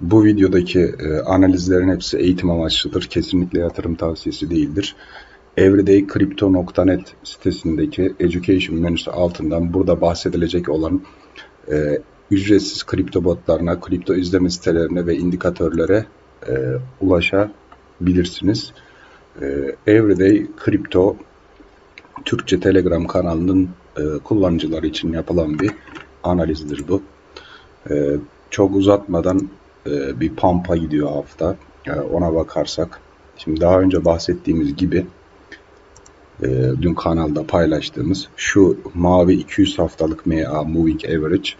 Bu videodaki e, analizlerin hepsi eğitim amaçlıdır. Kesinlikle yatırım tavsiyesi değildir. everydaycrypto.net sitesindeki education menüsü altından burada bahsedilecek olan e, ücretsiz kripto botlarına, kripto izleme sitelerine ve indikatörlere e, ulaşabilirsiniz. E, Everyday Crypto Türkçe Telegram kanalının e, kullanıcıları için yapılan bir analizdir bu. E, çok uzatmadan e, bir pampa gidiyor hafta. E, ona bakarsak. Şimdi daha önce bahsettiğimiz gibi e, dün kanalda paylaştığımız şu mavi 200 haftalık MA Moving Average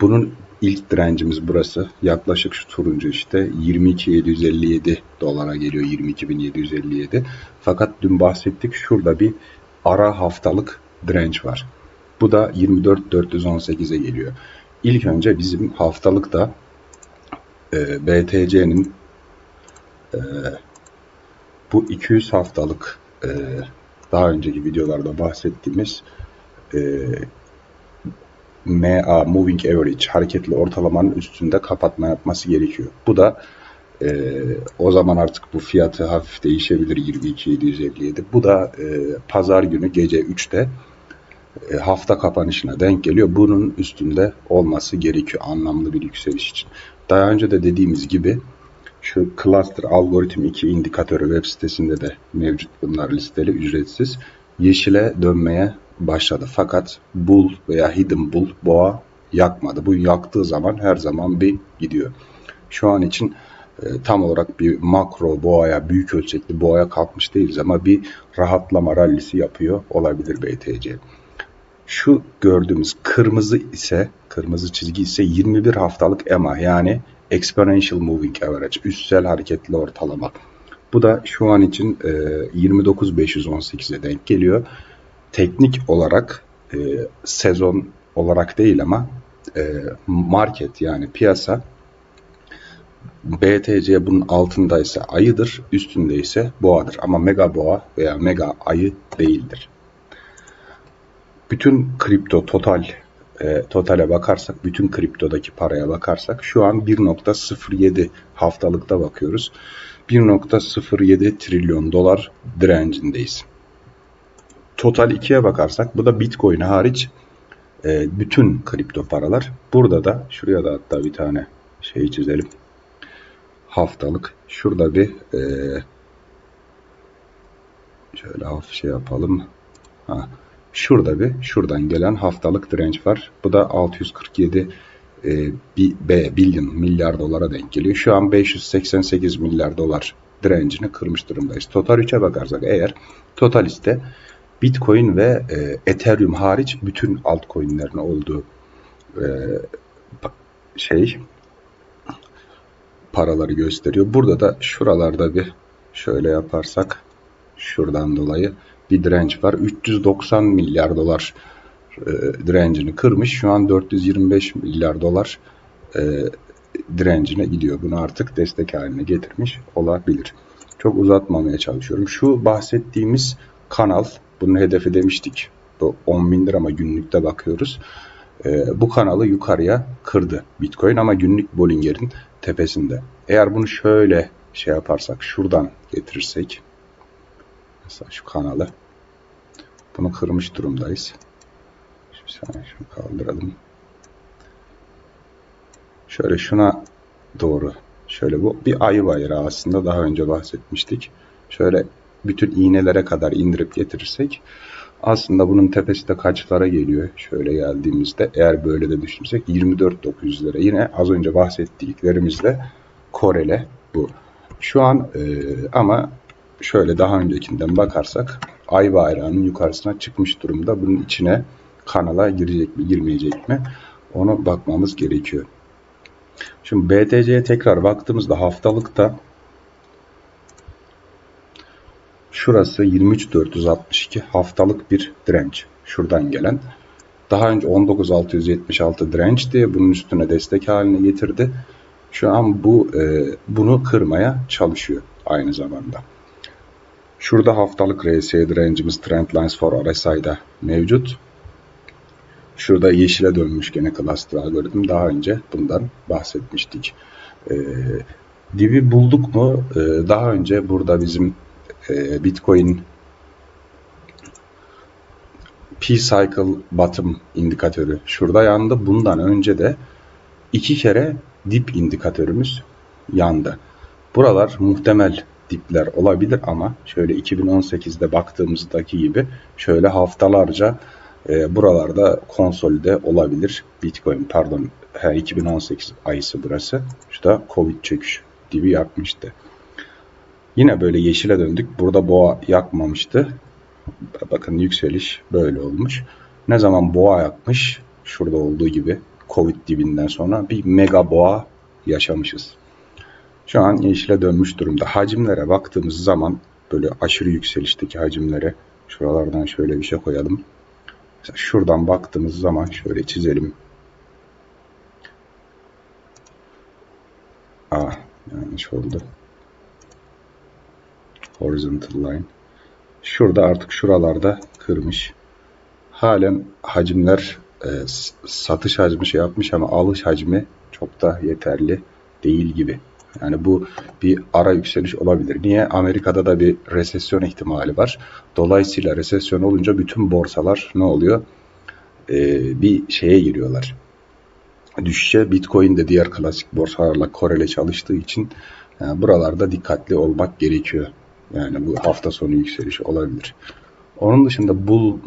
bunun ilk direncimiz burası. Yaklaşık şu turuncu işte 22.757 dolara geliyor 22.757. Fakat dün bahsettik şurada bir ara haftalık direnç var. Bu da 24.418'e geliyor. İlk önce bizim haftalıkta e, BTC'nin e, bu 200 haftalık e, daha önceki videolarda bahsettiğimiz e, MA Moving Average hareketli ortalamanın üstünde kapatma yapması gerekiyor. Bu da e, o zaman artık bu fiyatı hafif değişebilir 22.757. Bu da e, pazar günü gece 3'te e, hafta kapanışına denk geliyor. Bunun üstünde olması gerekiyor anlamlı bir yükseliş için. Daha önce de dediğimiz gibi şu Cluster Algoritm 2 indikatörü web sitesinde de mevcut bunlar listeli ücretsiz. Yeşile dönmeye başladı. Fakat bull veya hidden bull boğa yakmadı. Bu yaktığı zaman her zaman bir gidiyor. Şu an için e, tam olarak bir makro boğaya, büyük ölçekli boğaya kalkmış değiliz ama bir rahatlama rallisi yapıyor olabilir BTC. Şu gördüğümüz kırmızı ise, kırmızı çizgi ise 21 haftalık EMA yani Exponential Moving Average, üstsel hareketli ortalama. Bu da şu an için e, 29.518'e denk geliyor. Teknik olarak e, sezon olarak değil ama e, market yani piyasa BTC bunun altındaysa ayıdır, üstündeyse boğadır. Ama mega boğa veya mega ayı değildir. Bütün kripto total e, totale bakarsak, bütün kriptodaki paraya bakarsak şu an 1.07 haftalıkta bakıyoruz. 1.07 trilyon dolar direncindeyiz. Total 2'ye bakarsak bu da Bitcoin hariç e, bütün kripto paralar. Burada da şuraya da hatta bir tane şey çizelim. Haftalık. Şurada bir e, şöyle hafif şey yapalım. Ha, şurada bir şuradan gelen haftalık direnç var. Bu da 647 e, B, billion milyar dolara denk geliyor. Şu an 588 milyar dolar direncini kırmış durumdayız. Total 3'e bakarsak eğer Totalist'te Bitcoin ve e, Ethereum hariç bütün altcoin'lerin olduğu e, şey paraları gösteriyor. Burada da şuralarda bir şöyle yaparsak şuradan dolayı bir direnç var. 390 milyar dolar e, direncini kırmış. Şu an 425 milyar dolar e, direncine gidiyor. Bunu artık destek haline getirmiş olabilir. Çok uzatmamaya çalışıyorum. Şu bahsettiğimiz kanal, bunun hedefi demiştik. Bu 10 bin lira ama günlükte bakıyoruz. E, bu kanalı yukarıya kırdı Bitcoin ama günlük Bollinger'in tepesinde. Eğer bunu şöyle şey yaparsak, şuradan getirirsek, mesela şu kanalı, bunu kırmış durumdayız. Şimdi şunu kaldıralım. Şöyle şuna doğru, şöyle bu bir ayı bayrağı aslında daha önce bahsetmiştik. Şöyle bütün iğnelere kadar indirip getirirsek aslında bunun tepesi de kaçlara geliyor? Şöyle geldiğimizde eğer böyle de düşünürsek 24.900'lere yine az önce bahsettiklerimizle korele bu. Şu an e, ama şöyle daha öncekinden bakarsak ay bayrağının yukarısına çıkmış durumda. Bunun içine kanala girecek mi girmeyecek mi onu bakmamız gerekiyor. Şimdi BTC'ye tekrar baktığımızda haftalıkta Şurası 23462 haftalık bir direnç. Şuradan gelen. Daha önce 19676 dirençti. Bunun üstüne destek haline getirdi. Şu an bu e, bunu kırmaya çalışıyor aynı zamanda. Şurada haftalık RSI direncimiz Trendlines for RSI'da mevcut. Şurada yeşile dönmüş gene cluster algoritm. Daha önce bundan bahsetmiştik. E, dibi bulduk mu? E, daha önce burada bizim e, Bitcoin P-Cycle Bottom indikatörü şurada yandı. Bundan önce de iki kere dip indikatörümüz yandı. Buralar muhtemel dipler olabilir ama şöyle 2018'de baktığımızdaki gibi şöyle haftalarca e, buralarda konsolide olabilir. Bitcoin pardon her 2018 ayısı burası. İşte Covid çöküş dibi yapmıştı. Yine böyle yeşile döndük. Burada boğa yakmamıştı. Bakın yükseliş böyle olmuş. Ne zaman boğa yakmış? Şurada olduğu gibi Covid dibinden sonra bir mega boğa yaşamışız. Şu an yeşile dönmüş durumda. Hacimlere baktığımız zaman böyle aşırı yükselişteki hacimlere şuralardan şöyle bir şey koyalım. Mesela şuradan baktığımız zaman şöyle çizelim. Ah yanlış oldu. Horizontal line. Şurada artık şuralarda kırmış. Halen hacimler e, satış hacmi şey yapmış ama alış hacmi çok da yeterli değil gibi. Yani bu bir ara yükseliş olabilir. Niye? Amerika'da da bir resesyon ihtimali var. Dolayısıyla resesyon olunca bütün borsalar ne oluyor? Ee, bir şeye giriyorlar. Düşüşe Bitcoin de diğer klasik borsalarla korele çalıştığı için yani buralarda dikkatli olmak gerekiyor. Yani bu hafta sonu yükselişi olabilir. Onun dışında bull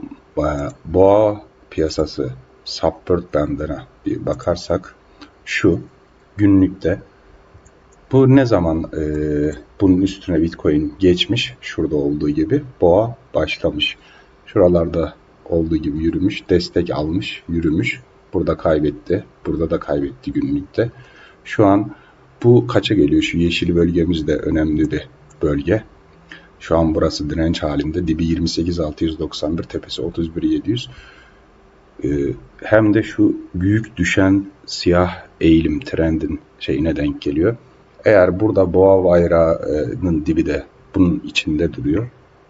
boğa piyasası support bandına bir bakarsak şu günlükte bu ne zaman e, bunun üstüne Bitcoin geçmiş şurada olduğu gibi boğa başlamış. Şuralarda olduğu gibi yürümüş, destek almış, yürümüş. Burada kaybetti. Burada da kaybetti günlükte. Şu an bu kaça geliyor? Şu yeşil bölgemiz de önemli bir bölge. Şu an burası direnç halinde. Dibi 28.691, tepesi 31.700. Ee, hem de şu büyük düşen siyah eğilim trendin şeyine denk geliyor. Eğer burada boğa bayrağının dibi de bunun içinde duruyor.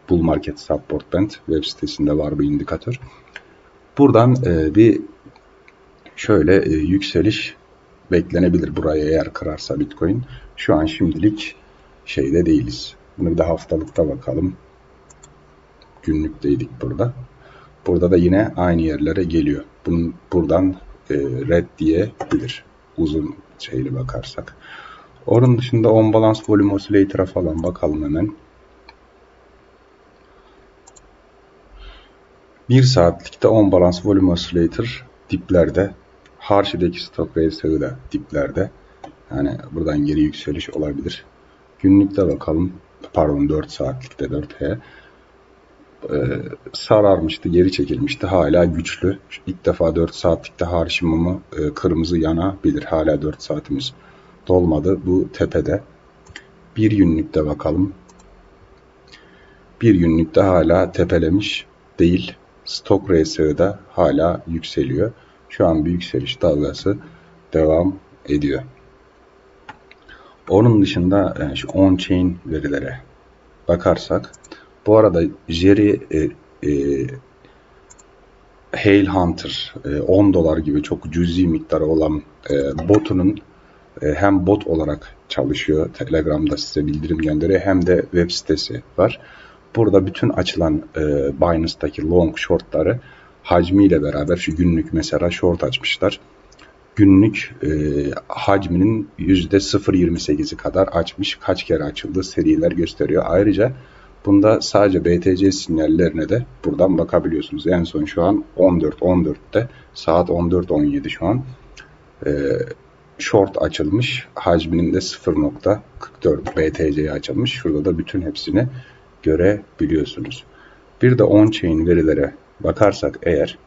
Bull Market Support Band web sitesinde var bir indikatör. Buradan e, bir şöyle e, yükseliş beklenebilir buraya eğer kırarsa Bitcoin. Şu an şimdilik şeyde değiliz. Bunu bir de haftalıkta bakalım. Günlükteydik burada. Burada da yine aynı yerlere geliyor. Bunun buradan e, red diyebilir. Uzun şeyli bakarsak. Onun dışında on balance volume oscillator'a falan bakalım hemen. 1 saatlikte on balance volume oscillator diplerde. Harşi'deki stop RSI da diplerde. Yani buradan geri yükseliş olabilir. Günlükte bakalım. Pardon 4 saatlikte 4H. Ee, sararmıştı, geri çekilmişti. Hala güçlü. İlk defa 4 saatlikte harşi mumu e, kırmızı yanabilir. Hala 4 saatimiz dolmadı. Bu tepede. Bir günlükte bakalım. Bir günlükte hala tepelemiş değil. Stok RSI da hala yükseliyor. Şu an bir yükseliş dalgası devam ediyor. Onun dışında yani şu on-chain verilere bakarsak bu arada Jerry e, e, Hail Hunter e, 10 dolar gibi çok cüzi miktarı olan e, botunun e, hem bot olarak çalışıyor. Telegram'da size bildirim gönderiyor hem de web sitesi var. Burada bütün açılan e, Binance'daki long shortları hacmiyle beraber şu günlük mesela short açmışlar. Günlük e, hacminin %0.28'i kadar açmış. Kaç kere açıldı seriler gösteriyor. Ayrıca bunda sadece BTC sinyallerine de buradan bakabiliyorsunuz. En son şu an 14.14'te saat 14.17 şu an. E, short açılmış. Hacminin de 0.44 BTC'ye açılmış. Şurada da bütün hepsini görebiliyorsunuz. Bir de on-chain verilere bakarsak eğer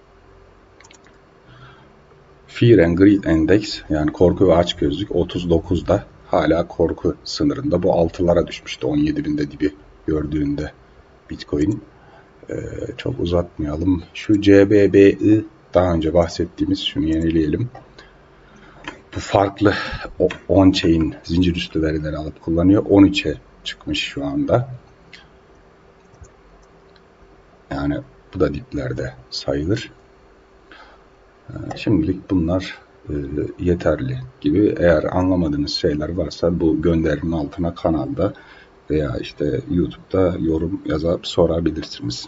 Fear and Greed Index yani korku ve açgözlük 39'da hala korku sınırında. Bu 6'lara düşmüştü 17 binde dibi gördüğünde Bitcoin. Ee, çok uzatmayalım. Şu CBBI daha önce bahsettiğimiz şunu yenileyelim bu farklı on-chain zincir üstü verileri alıp kullanıyor. 13'e çıkmış şu anda. Yani bu da diplerde sayılır. Ee, şimdilik bunlar e, yeterli gibi. Eğer anlamadığınız şeyler varsa bu gönderinin altına kanalda veya işte YouTube'da yorum yazıp sorabilirsiniz.